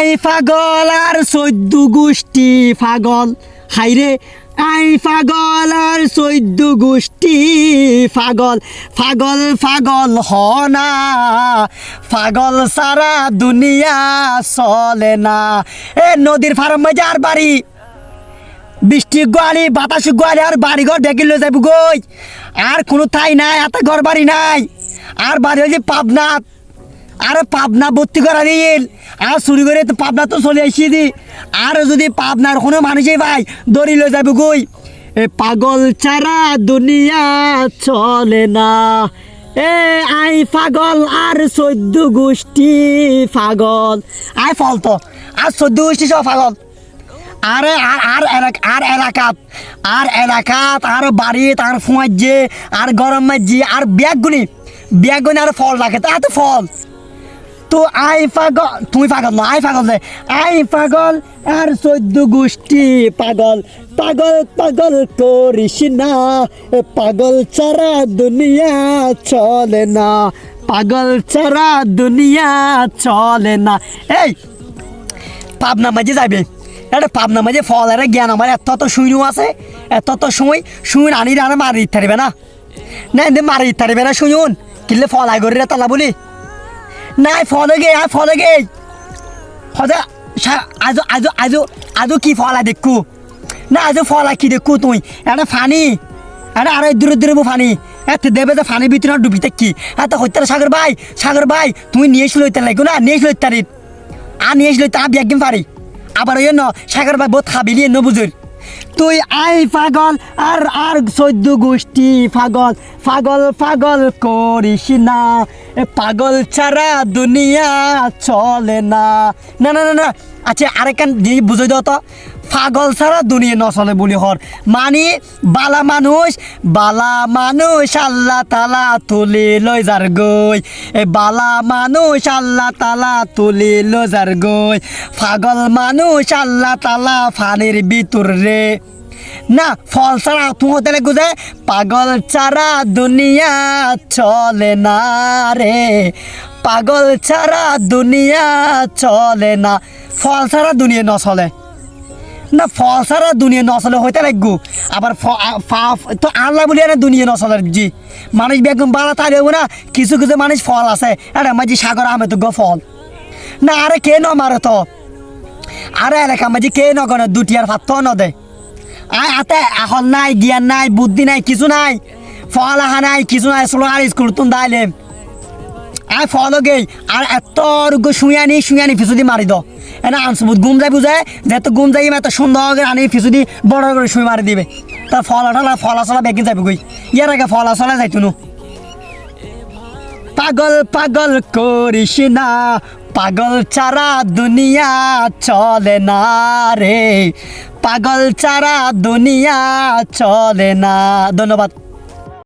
I পাগল আর চৈদ্দ গোষ্ঠী পাগল। হাইরে, আই পাগল আর চৈদ্দ গোষ্ঠী পাগল। পাগল পাগল হনা, পাগল সারা দুনিয়া চলে না। এ নদীর ফার্ম যার বাড়ি। বৃষ্টি গোয়ালি বাতাস গোয়ালি আর বাড়ি ঘর ডেকে লো যাব গই। আর কোনো ঠাই নাই, এত ঘর বাড়ি নাই। আর বাড়ি হয়েছে পাবনা আরে পাবনা ভর্তি করা দিল আর চুরি করে তো পাবনা তো চলে আসি দি। আর যদি পাবনার কোনো মানুষই ভাই দড়ি লো যাব গই এ পাগল চারা দুনিয়া চলে না। এ আই পাগল আর চোদ্দ গোষ্ঠী পাগল। আই ফল তো। আর চোদ্দ গোষ্ঠী সব পাগল। আরে আর আর আর এলাকাত আর এলাকাত আর বাড়িত আর ফুঁয়াজ্যে আর গরম মাঝি, আর ব্যাগগুনি ব্যাগগুনি আর ফল রাখে, তা এত ফল। তো আই পাগল, তুমি পাগল না, আই পাগল আই পাগল আর চোদ্দ গোষ্ঠী পাগল। পাগল পাগল করিস না, পাগল ছাড়া দুনিয়া চলে না। পাগল ছাড়া দুনিয়া চলে না। এই, পাবনা মাঝে যাবে। এটা পাবনা মাঝে ফল এর জ্ঞান আমার, এত তো শুইনু আছে, এত তো সময় শুইন আনি আনে মারি পারবে না। না মারি পারবে না শুনুন, কিনলে ফল আই করে তালা বলি। নাই, ফলে গে আর ফলে গে হজা আজো আজো আজো আজো কি ফল দেখু? না, আজো ফল আই কি দেখু তুই এটা ফানি। এটা আরও দূরে দূরে ফানি। এত দেবে যে ফানি ভিতরে ডুবি থাকি। এত হইতে সাগর ভাই সাগর ভাই তুমি নিয়ে এসে লইতে লাগো। না, নিয়ে এসে লইতে পারি আর নিয়ে এসে লইতে আমি একদিন পারি আবার ওই ন সাগর ভাই বহুত খাবিলি ন বুঝুর তুই আই পাগল আর আর চোদ্দ গোষ্ঠী পাগল। পাগল পাগল করিস না। পাগল ছাড়া দুনিয়া চলে না। না না না না। আচ্ছা আরেকখান জিনিস বুঝাই দাও তো। পাগল ছাড়া দুনিয়া নচলে বলি হর। মানে বালা মানুষ বালা মানুষ আল্লাহ তালা তুলি লই যার গই। এ বালা মানুষ আল্লাহ তালা তুলি লই যার গই। পাগল মানুষ আল্লাহ তালা ফানির ভিতর রে। না, ফল ছাড়া তুমি হতে গুজে পাগল ছাড়া দুনিয়া চলে না রে। পাগল ছাড়া দুনিয়া চলে না। ফল ছাড়া দুনিয়া নচলে। না, ফল ছাড়া দুনিয়া নচলে হইতে লাগবো। আবার তো আল্লাহ বলি না দুনিয়া নচলে জি। মানুষ বেগম বালা থাকবে না, কিছু কিছু মানুষ ফল আছে। এটা মাঝি সাগর আহমেদ তো গো ফল। না, আরে কে ন মারে তো? আরে, এলাকা মাঝি কে নগনে দুটি আর ভাত ন দে। আয় আতে এখন নাই, জ্ঞান নাই, বুদ্ধি নাই, কিছু নাই। ফল আহা নাই, কিছু নাই স্লো আর স্কুল তুন দাইলে আয় ফল গেই, আর এত রুগো শুয়ানি শুয়ানি ফিসুদি মারি দ। এনা আনসুবুত গুম যাই বুঝায় যেহেতু গুম যাই এত সুন্দর করে আনি ফিসুদি বড় করে শুই মারি দিবে। তা ফল আঠালা ফল আসলা বেগিন যাবে গই ইয়ার আগে ফল আসলা যাইতো নু। পাগল পাগল করিস না পাগল চারা দুনিয়া চলে না রে। পাগল চারা দুনিয়া চলে না। ধন্যবাদ।